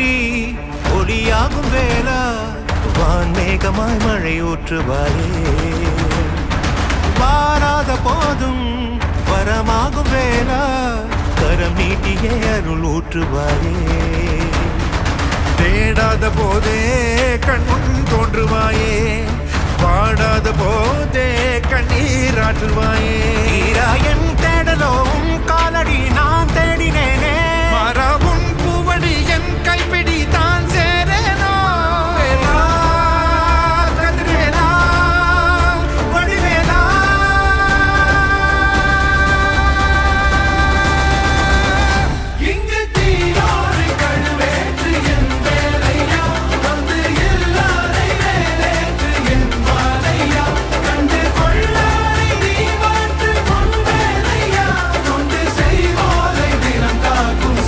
ஒளி ஒளியாகும் வேளா வான்மேகமாய் மழை ஊற்றுவாயே. வாராத போதும் வரமாகும் வேளா கரம் நீட்டியே அருள் ஊற்றுவாரே தேடாத போதே கண்முன் தோன்றுவாயே பாடாத போதே கண்ணீர் ஆற்றுவாயே.